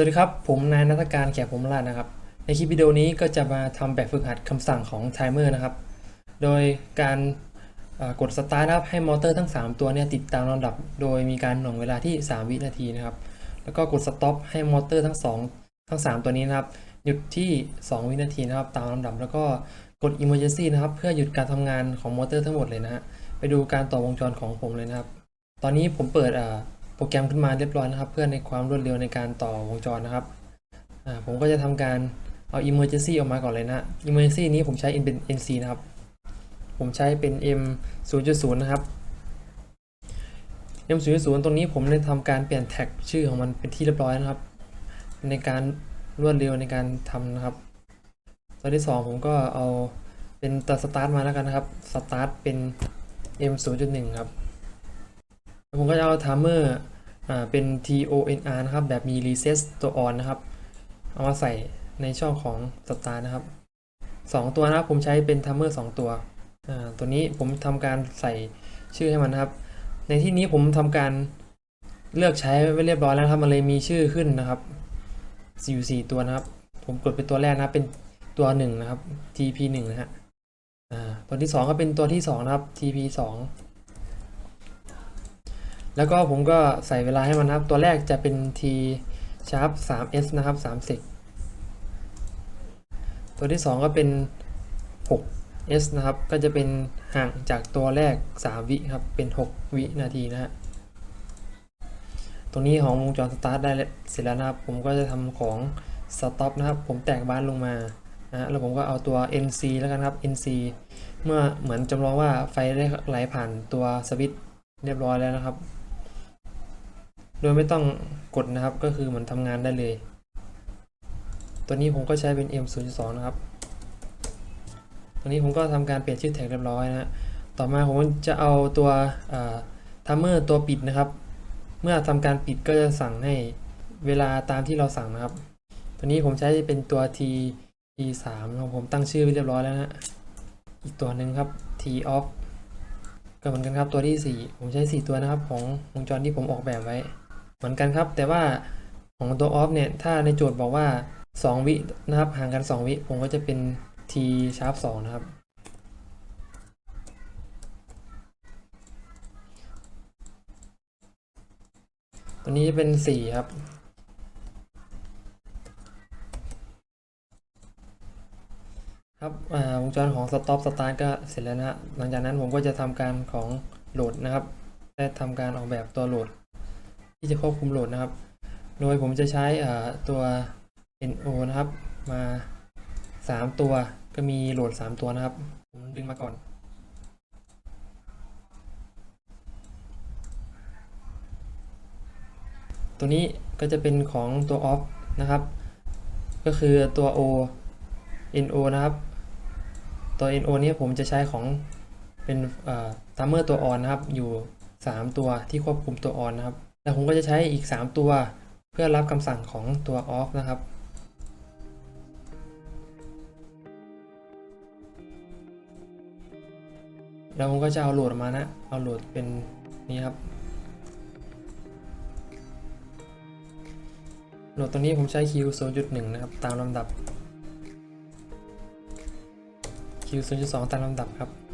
วัสดีครับ ผมนายนัทการแขกผมลาดนะครับ ในคลิปวิดีโอนี้ก็จะมาทำแบบฝึกหัดคำสั่งของไทเมอร์นะครับ โดยการกดสตาร์ทนะครับให้มอเตอร์ทั้ง 3 ตัวเนี่ยติดตามลำดับ โดยมีการหน่วงเวลาที่ 3 วินาทีนะครับ แล้วก็กดสต็อปให้มอเตอร์ทั้ง 2 ทั้ง 3 ตัวนี้นะครับ หยุดที่ 2 วินาทีนะครับ ตามลำดับ แล้วก็กด Emergency นะครับ เพื่อหยุดการทำงานของมอเตอร์ทั้งหมดเลยนะฮะ ไปดูการต่อวงจรของผมเลยนะครับ ตอนนี้ผมเปิดอ่า โปรแกรมขึ้นมาเรียบร้อยนะครับ เพื่อในความรวดเร็วในการต่อวงจรนะครับผมก็จะทำการเอา emergency ออกมาก่อนเลยนะ emergency นี้ผมใช้เป็น NC นะครับ ผมใช้เป็น M 0.0นะครับ M 0.0ตรงนี้ผมได้ทำการเปลี่ยนแท็กชื่อของมันเป็นที่เรียบร้อยนะครับ ในการรวดเร็วในการทำนะครับ ตัวที่ 2 ผมก็เอาเป็นตัวสตาร์ทมาแล้วกันนะครับสตาร์ทเป็น M 0.1ครับ ผมก็จะเอา timer อ่าเป็น TONR นะครับ แบบมี reset ตัว on นะครับ เอามาใส่ในช่องของ start นะครับ 2 ตัวนะครับผมใช้เป็น timer 2 ตัวอ่าตัวนี้ผมทำการใส่ชื่อให้มันนะครับ ในที่นี้ผมทำการเลือกใช้ไว้เรียบร้อยแล้วนะครับมันเลยมีชื่อขึ้นนะครับอยู่สี่ตัวนะครับ ผมกดเป็นตัวแรกนะเป็นตัว1นะครับ TP 1นะฮะอ่าตัวที่2ก็เป็นตัวที่2นะครับ TP 2 แล้วก็ผมก็ใส่เวลาให้มันนะครับ ตัวแรกจะเป็น T sharp 3s นะครับ3เซกตัวที่ 2 ก็เป็น 6s นะครับ ก็จะเป็นห่างจากตัวแรก 3 วิครับ เป็น 6 วินาทีนะฮะ ตรงนี้ของวงจรสตาร์ทได้เสร็จแล้วนะครับ ผมก็จะทำของ stop นะครับ ผมแตกบ้านลงมานะฮะแล้วผมก็เอาตัว NC แล้วกันครับ NC เมื่อเหมือนจำลองว่าไฟได้ไหลผ่านตัวสวิตช์เรียบร้อยแล้วนะครับ โดยไม่ต้องกดนะครับก็คือมันทำงานได้เลย ตัวนี้ผมก็ใช้เป็น M 0 2 นะครับ ตัวนี้ผมก็ทำการเปลี่ยนชื่อแท็กเรียบร้อยนะต่อมาผมจะเอาตัวทัมเมอร์ตัวปิดนะครับ เมื่อทำการปิดก็จะสั่งให้เวลาตามที่เราสั่งนะครับ ตัวนี้ผมใช้เป็นตัว T T 3 ของผมตั้งชื่อไว้เรียบร้อยแล้วนะฮะอีกตัวหนึ่งครับ T off ก็เหมือนกันครับตัวที่ 4 ผมใช้ 4 ตัวนะครับ ของวงจรที่ผมออกแบบไว้ เหมือนกันครับ แต่ว่าของตัว off เนี่ย ถ้าในโจทย์บอกว่า 2 วินะครับห่างกัน 2 วิ ผมก็จะเป็น t sharp 2นะครับ ตัวนี้จะเป็น 4 ครับครับวงจรของ stop start ก็เสร็จแล้วนะหลังจากนั้นผมก็จะทำการของโหลดนะครับและทำการออกแบบตัวโหลด ที่จะควบคุมโหลดนะครับ โดยผมจะใช้ตัว NO นะครับ มา 3 ตัวก็มีโหลด 3 ตัวนะครับ ผมดึงมาก่อน ตัวนี้ก็จะเป็นของตัว off นะครับ ก็คือตัว O NO นะครับ ตัว NO นี้ผมจะใช้ของเป็นทัมเมอร์ตัว on นะครับ อยู่ 3 ตัวที่ควบคุมตัว on นะครับ แล้วผมก็จะใช้อีก 3 ตัวเพื่อรับคำสั่งของตัว off นะครับ แล้วผมก็จะเอาโหลดมานะ เอาโหลดเป็นนี้ครับ โหลดตัวนี้ผมใช้ Q 0.1 นะครับ ตามลำดับ Q 0.2 ตามลำดับครับ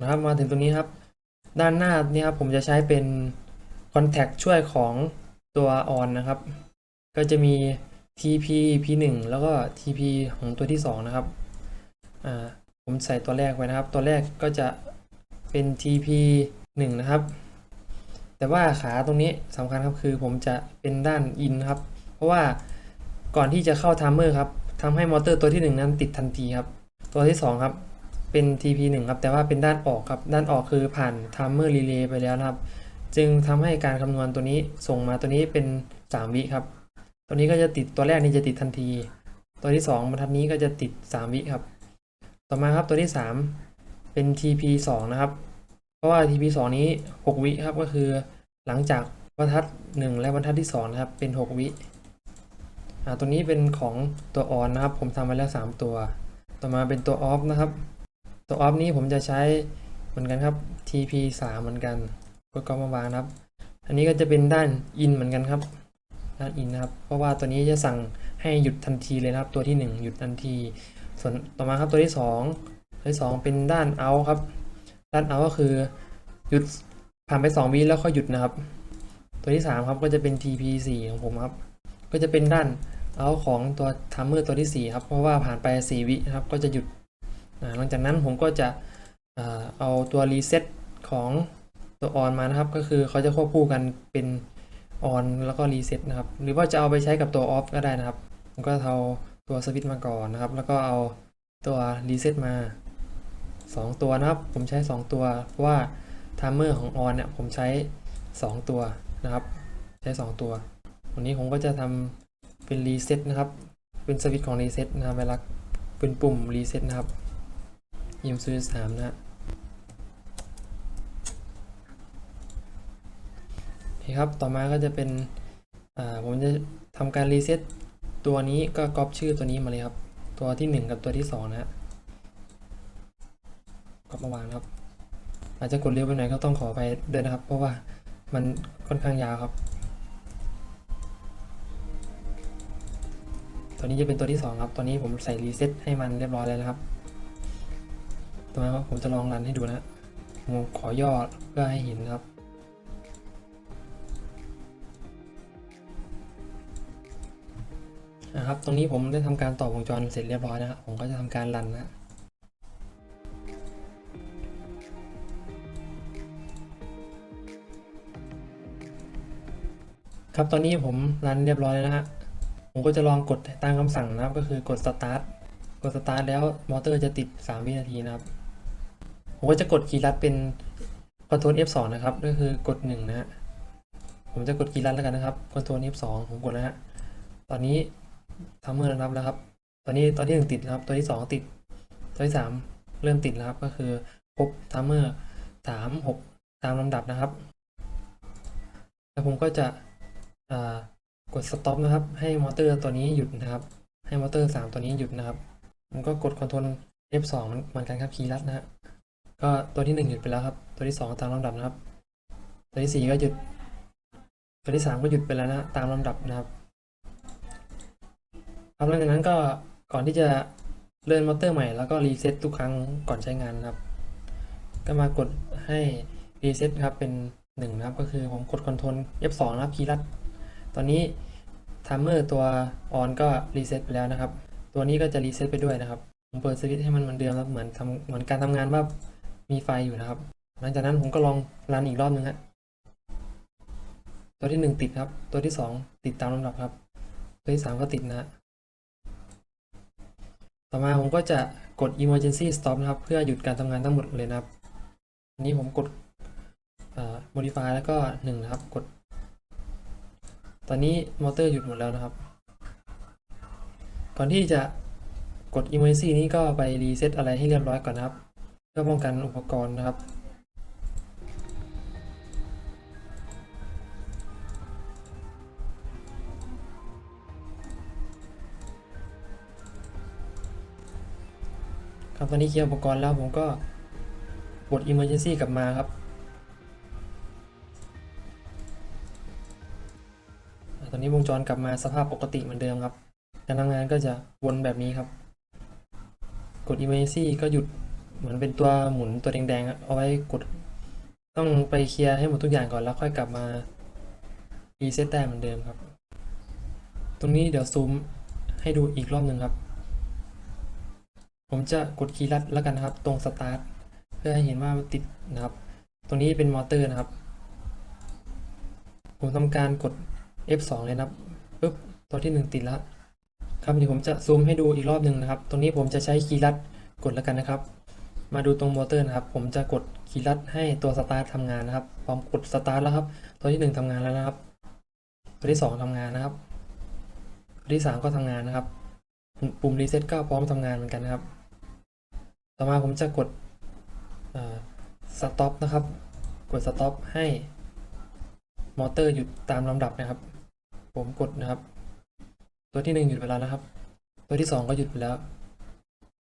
นะครับมาถึงตรงนี้ครับ ด้านหน้านี่ครับผมจะใช้เป็น Contact ช่วยของตัว on นะครับ ก็จะมี TP P1 แล้วก็ TP ของตัวที่ 2 นะครับอ่าผมใส่ตัวแรกไว้นะครับ ตัวแรกก็จะเป็น TP 1 นะครับ แต่ว่าขาตรงนี้สำคัญครับคือผมจะเป็นด้าน in ครับ เพราะว่าก่อนที่จะเข้า timer ครับทำให้มอเตอร์ตัวที่ 1 นั้นติดทันทีครับ ตัวที่ 2 ครับ เป็น TP 1 ครับ แต่ว่าเป็นด้านออกครับ ด้านออกคือผ่าน timer relay ไปแล้วนะครับ จึงทำให้การคำนวณตัวนี้ส่งมาตัวนี้เป็น 3 วิครับ ตัวนี้ก็จะติดตัวแรกนี่จะติดทันที ตัวที่ 2บรรทัดนี้ก็จะติด 3 วิครับ ต่อมาครับตัวที่ 3 เป็น TP 2 นะครับ เพราะว่า TP 2 นี้ 6 วิครับ ก็คือหลังจากบรรทัด 1 และบรรทัดที่2นะครับ เป็น 6 วิอ่าตัวนี้เป็นของตัว on นนะครับ ผมทำไว้แล้ว 3 ตัว ต่อมาเป็นตัว off นะครับ ตัว off นี้ผมจะใช้เหมือนกันครับ TP 3เหมือนกันกดกอปมาวางครับ อันนี้ก็จะเป็นด้าน in เหมือนกันครับ ด้าน in นะครับ เพราะว่าตัวนี้จะสั่งให้หยุดทันทีเลยนะครับ ตัวที่ 1 หยุดทันที ส่วนต่อมาครับตัวที่ 2 ตัวที่ 2 เป็นด้าน out ครับ ด้าน out ก็คือหยุดผ่านไป2วิแล้วค่อยหยุดนะครับ ตัวที่ 3 ครับก็จะเป็น TP 4ของผมครับ ก็จะเป็นด้าน out ของตัวทัมเมอร์ตัวที่ 4 ครับ เพราะว่าผ่านไป 4 วิครับ ก็จะหยุด หลังจากนั้นผมก็จะเอาตัวรีเซ็ตของตัว on มานะครับ ก็คือเขาจะควบคู่กันเป็น on แล้วก็รีเซ็ตนะครับ หรือว่าจะเอาไปใช้กับตัว off ก็ได้นะครับผมก็เอาตัวสวิตช์มาก่อนนะครับ แล้วก็เอาตัวรีเซ็ตมา 2 ตัวนะครับ ผมใช้ 2 ตัว เพราะว่าไทม์เมอร์ของ on เนี่ยผมใช้ 2 ตัวนะครับ ใช้ 2 ตัว วันนี้ผมก็จะทำเป็นรีเซ็ตนะครับ เป็นสวิตช์ของรีเซ็ตนะครับเวลาเป็นปุ่มรีเซ็ตนะครับ ยิมซูสามนะโอเคครับต่อมาก็จะเป็นผมจะทำการรีเซ็ตตัวนี้ก็ก๊อปชื่อตัวนี้มาเลยครับ ตัวที่ 1 กับตัวที่ 2นะฮะก๊อปมาวางครับ อาจจะกดเร็วไปหน่อยก็ต้องขอไปด้วยนะครับ เพราะว่ามันค่อนข้างยาวครับ ตัวนี้จะเป็นตัวที่ 2 ครับตัวนี้ผมใส่รีเซ็ตให้มันเรียบร้อยแล้วนะครับ ตัวนี้ผมจะลองรันให้ดูนะผมขอย่อเพื่อให้เห็นนะครับ นะครับ ตรงนี้ผมได้ทำการต่อวงจรเสร็จเรียบร้อยนะครับผมก็จะทำการรันนะครับตอนนี้ผมรันเรียบร้อยแล้วนะฮะผมก็จะลองกดตามคำสั่งนะครับ ก็คือกด start กด start แล้วมอเตอร์จะติด 3 วินาทีนะครับ ผมก็จะกดคีย์ลัดเป็น Ctrl F2 นะครับก็คือกด 1 นะฮะผมจะกดคีย์ลัดแล้วกันนะครับ Ctrl F2 ผมกดแล้วฮะตอนนี้ทัมเมอร์นับแล้วครับ ตอนนี้ตัวที่หนึ่งติดนะครับ ตัวที่สองติด ตัวที่สามเริ่มติดแล้วครับก็คือครบทัมเมอร์สามหกตามลำดับนะครับ แล้วผมก็จะกดสต็อปนะครับ ให้มอเตอร์ตัวนี้หยุดนะครับ ให้มอเตอร์สามตัวนี้หยุดนะครับผมก็กด Ctrl F2 เหมือนกันครับคีย์ลัดนะฮะ ก็ตัวที่หนึ่งหยุดไปแล้วครับ ตัวที่สองตามลำดับนะครับ ตัวที่สี่ก็หยุด ตัวที่สามก็หยุดไปแล้วนะตามลำดับนะครับครับหลังจากนั้นก็ก่อนที่จะเลื่อนมอเตอร์ใหม่แล้วก็รีเซ็ตทุกครั้งก่อนใช้งานนะครับ ก็มากดให้รีเซ็ตครับเป็น1นะครับก็คือผมกด Ctrl F2 นะครับคีย์ลัด ตอนนี้ทัมเมอร์ตัว on ก็รีเซ็ตไปแล้วนะครับ ตัวนี้ก็จะรีเซ็ตไปด้วยนะครับ ผมเปิดสวิตช์ให้มันเหมือนเดิมแล้วเหมือนทำเหมือนการทำงานว่า มีไฟอยู่นะครับ หลังจากนั้นผมก็ลองรันอีกรอบนึงฮะตัวที่หนึ่งติดครับ ตัวที่สองติดตามลำดับครับ ตัวที่สามก็ติดนะต่อมาผมก็จะกด emergency stop นะครับ เพื่อหยุดการทำงานทั้งหมดเลยนะครับอันนี้ผมกด modify แล้วก็หนึ่งนะครับ กด ตอนนี้มอเตอร์หยุดหมดแล้วนะครับ ก่อนที่จะกด emergency นี้ก็ไปรีเซ็ตอะไรให้เรียบร้อยก่อนนะครับ พื่อป้องกันอุปกรณ์นะครับครับตอนนี้เคลียร์อุปกรณ์แล้วผมก็กด emergency กลับมาครับ ตอนนี้วงจรกลับมาสภาพปกติเหมือนเดิมครับ การทำงานก็จะวนแบบนี้ครับ กด emergency ก็หยุด เหมือนเป็นตัวหมุนตัวแดงๆเอาไว้กด ต้องไปเคลียร์ให้หมดทุกอย่างก่อนแล้วค่อยกลับมา reset ได้มเหมือนเดิมครับ ตรงนี้เดี๋ยวซูมให้ดูอีกรอบหนึ่งครับ ผมจะกดคีย์ลัดแล้วกันนะครับ ตรงสตาร์ทเพื่อให้เห็นว่าติดนะครับ ตรงนี้เป็นมอเตอร์นะครับ ผมทำการกด F2 เลยนะครับปุ๊บตัวที่ 1 ติดแล้วครับเดี๋ยวผมจะซูมให้ดูอีกรอบหนึ่งนะครับ ตรงนี้ผมจะใช้คีย์ลัดกดแล้วกันนะครับ มาดูตรงมอเตอร์นะครับ ผมจะกดคีย์ลัดให้ตัวสตาร์ททำงานนะครับ พร้อมกดสตาร์ทแล้วครับ ตัวที่ 1ทำงานแล้วนะครับ ตัวที่ 2ทำงานนะครับ ตัวที่ 3 ก็ทำงานนะครับ ปุ่มรีเซ็ตก็พร้อมทำงานเหมือนกันนะครับ ต่อมาผมจะกดสต็อปนะครับ กดสต็อปให้มอเตอร์หยุดตามลำดับนะครับ ผมกดนะครับ ตัวที่หนึ่งหยุดไปแล้วนะครับ ตัวที่สองก็หยุดไปแล้ว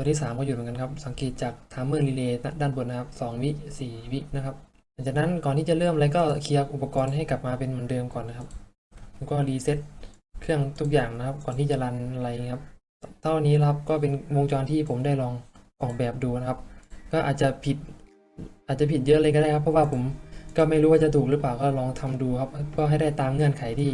ตัวที่ 3 ก็หยุดเหมือนกันครับ สังเกตจาก timer relay ด้านบนนะครับ2วิ4วินะครับหลังจากนั้นก่อนที่จะเริ่มอะไรก็เคลียร์อุปกรณ์ให้กลับมาเป็นเหมือนเดิมก่อนนะครับ แล้วก็รีเซ็ตเครื่องทุกอย่างนะครับ ก่อนที่จะรันอะไรครับเท่านี้ครับก็เป็นวงจรที่ผมได้ลองออกแบบดูนะครับ ก็อาจจะผิดอาจจะผิดเยอะเลยก็ได้ครับ เพราะว่าผมก็ไม่รู้ว่าจะถูกหรือเปล่าก็ลองทำดูครับก็ให้ได้ตามเงื่อนไขที่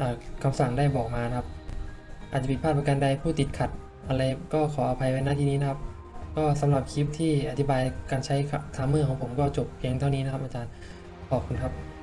อ่าคำสั่งได้บอกมานะครับ อาจจะผิดพลาดประการใดผู้ติดขัด อะไรก็ขออภัยไว้ณที่นี้นะครับ ก็สำหรับคลิปที่อธิบายการใช้ทามเมอร์ของผมก็จบเพียงเท่านี้นะครับอาจารย์ขอบคุณครับ